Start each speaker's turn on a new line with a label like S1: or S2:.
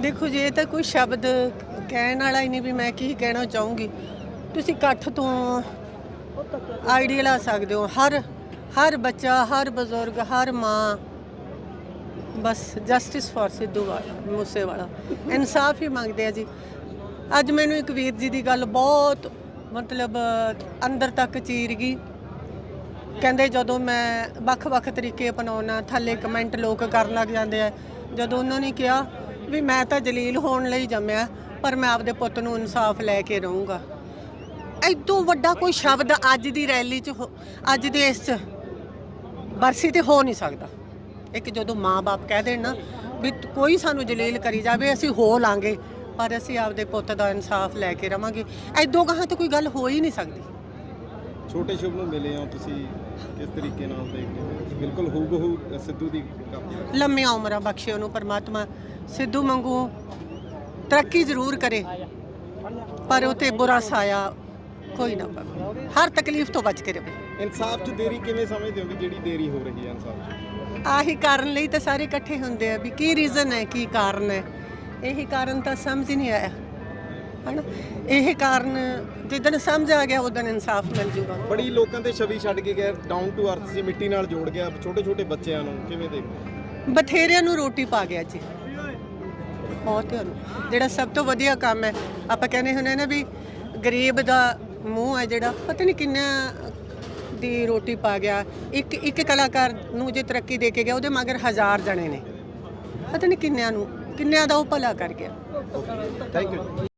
S1: ਦੇਖੋ ਜੇ ਤਾਂ ਕੋਈ ਸ਼ਬਦ ਕਹਿਣ ਵਾਲਾ ਹੀ ਨਹੀਂ ਵੀ ਮੈਂ ਕੀ ਕਹਿਣਾ ਚਾਹੂੰਗੀ। ਤੁਸੀਂ ਇਕੱਠ ਤੋਂ ਆਈਡੀਆ ਲਾ ਸਕਦੇ ਹੋ। ਹਰ ਹਰ ਬੱਚਾ, ਹਰ ਬਜ਼ੁਰਗ, ਹਰ ਮਾਂ, ਬਸ ਜਸਟਿਸ ਫॉर ਸਿੱਧੂ ਵਾਲਾ ਮੂਸੇਵਾਲਾ। ਇਨਸਾਫ ਹੀ ਮੰਗਦੇ ਆ ਜੀ। ਅੱਜ ਮੈਨੂੰ ਇੱਕ ਵੀਰ ਜੀ ਦੀ ਗੱਲ ਬਹੁਤ ਮਤਲਬ ਅੰਦਰ ਤੱਕ ਚੀਰ ਗਈ। ਕਹਿੰਦੇ ਜਦੋਂ ਮੈਂ ਵੱਖ-ਵੱਖ ਤਰੀਕੇ ਅਪਣਾਉਣਾ, ਥੱਲੇ ਕਮੈਂਟ ਲੋਕ ਕਰਨ ਲੱਗ ਜਾਂਦੇ ਆ। ਜਦੋਂ ਉਹਨਾਂ ਨੇ ਕਿਹਾ ਵੀ ਮੈਂ ਤਾਂ ਜਲੀਲ ਹੋਣ ਲਈ ਜੰਮਿਆ, ਪਰ ਮੈਂ ਆਪਦੇ ਪੁੱਤ ਨੂੰ ਇਨਸਾਫ ਲੈ ਕੇ ਰਹੂੰਗਾ। ਐਦੋਂ ਵੱਡਾ ਕੋਈ ਸ਼ਬਦ ਅੱਜ ਦੀ ਰੈਲੀ 'ਚ ਹੋ- ਅੱਜ ਦੇ ਇਸ 'ਚ ਬਰਸੀ ਤੇ ਹੋ ਨਹੀਂ ਸਕਦਾ। ਇੱਕ ਜਦੋਂ ਮਾਂ-ਬਾਪ ਕਹਿ ਦੇਣ ਨਾ ਵੀ ਤ- ਕੋਈ ਸਾਨੂੰ ਜਲੀਲ ਕਰੀ ਜਾਵੇ, ਅਸੀਂ ਹੋ ਲਾਂਗੇ, ਪਰ ਅਸੀਂ ਆਪਦੇ ਪੁੱਤ ਦਾ ਇਨਸਾਫ ਲੈ ਕੇ ਰਵਾਂਗੇ। ਐਦੋਂ ਗਾਹਾਂ 'ਤੇ ਕੋਈ ਗੱਲ ਹੋ ਹੀ ਨਹੀਂ ਸਕਦੀ।
S2: ਛੋਟੇ ਸ਼ੁਭ ਨੂੰ ਮਿਲੇ ਹੋ ਤੁਸੀਂ ਕਿਸ ਤਰੀਕੇ ਨਾਲ ਦੇਖਦੇ ਹੋ? ਬਿਲਕੁਲ ਹੂਬਹੂ ਸਿੱਧੂ ਦੀ ਕਾਪੀ
S1: ਲੰਮੀਆਂ ਉਮਰਾਂ ਬਖਸ਼ੇ ਉਹਨੂੰ ਪਰਮਾਤਮਾ। ਸਿੱਧੂ ਵਾਂਗੂ ਤਰੱਕੀ ਜ਼ਰੂਰ ਕਰੇ ਪਰ ਉਹ ਤੇ ਬੁਰਾ ਸਾਇਆ ਕੋਈ ਨਾ ਪਵੇ। ਹਰ ਤਕਲੀਫ ਤੋਂ ਬਚ ਕੇ ਰਹੇ
S2: ਇਨਸਾਫ 'ਚ ਦੇਰੀ ਕਿਵੇਂ ਸਮਝਦੇ ਹੋ ਵੀ ਜਿਹੜੀ ਦੇਰੀ ਹੋ ਰਹੀ ਹੈ ਇਨਸਾਫ 'ਚ?
S1: ਆਹੀ ਕਾਰਨ ਲਈ ਤਾਂ ਸਾਰੇ ਇਕੱਠੇ ਹੁੰਦੇ ਆ ਵੀ ਕੀ ਰੀਜ਼ਨ ਹੈ ਕੀ ਕਾਰਨ ਹੈ। ਇਹੀ ਕਾਰਨ ਤਾਂ ਸਮਝ ਨਹੀਂ ਆਇਆ। ਹਨਾ? ਇਹ ਕਾਰਨ ਜਿੱਦਣ ਸਮਝ ਆ ਗਿਆ ਉਦੋਂ ਇਨਸਾਫ ਮਿਲ ਜੂਗਾ।
S2: ਬੜੀ ਲੋਕਾਂ ਤੇ ਛਵੀ ਛੱਡ ਕੇ ਗਿਆ ਡਾਊਨ ਟੂ ਅਰਥ ਸੀ ਮਿੱਟੀ ਨਾਲ ਜੋੜ ਗਿਆ ਛੋਟੇ ਛੋਟੇ ਬੱਚਿਆਂ ਨੂੰ ਕਿਵੇਂ ਦੇਖਦੇ
S1: ਬਥੇਰਿਆਂ ਨੂੰ ਰੋਟੀ ਪਾ ਗਿਆ ਜੀ। ਬਹੁਤ ਜਿਹੜਾ ਸਭ ਤੋਂ ਵਧੀਆ ਕੰਮ ਹੈ। ਆਪਾਂ ਕਹਿੰਦੇ ਹੁੰਦੇ ਨੇ ਵੀ ਗਰੀਬ ਦਾ ਮੂੰਹ ਹੈ ਜਿਹੜਾ ਪਤਾ ਨਹੀਂ ਕਿੰਨਾ ਦੀ ਰੋਟੀ ਪਾ ਗਿਆ। ਇੱਕ ਇੱਕ ਕਲਾਕਾਰ ਨੂੰ ਜੇ ਤਰੱਕੀ ਦੇ ਕੇ ਗਿਆ ਉਹਦੇ ਮਗਰ ਹਜ਼ਾਰ ਜਣੇ ਨੇ। ਪਤਾ ਨਹੀਂ ਕਿੰਨਿਆਂ ਨੂੰ ਕਿੰਨਿਆਂ ਦਾ ਉਹ ਭਲਾ ਕਰ ਗਿਆ।
S2: Thank you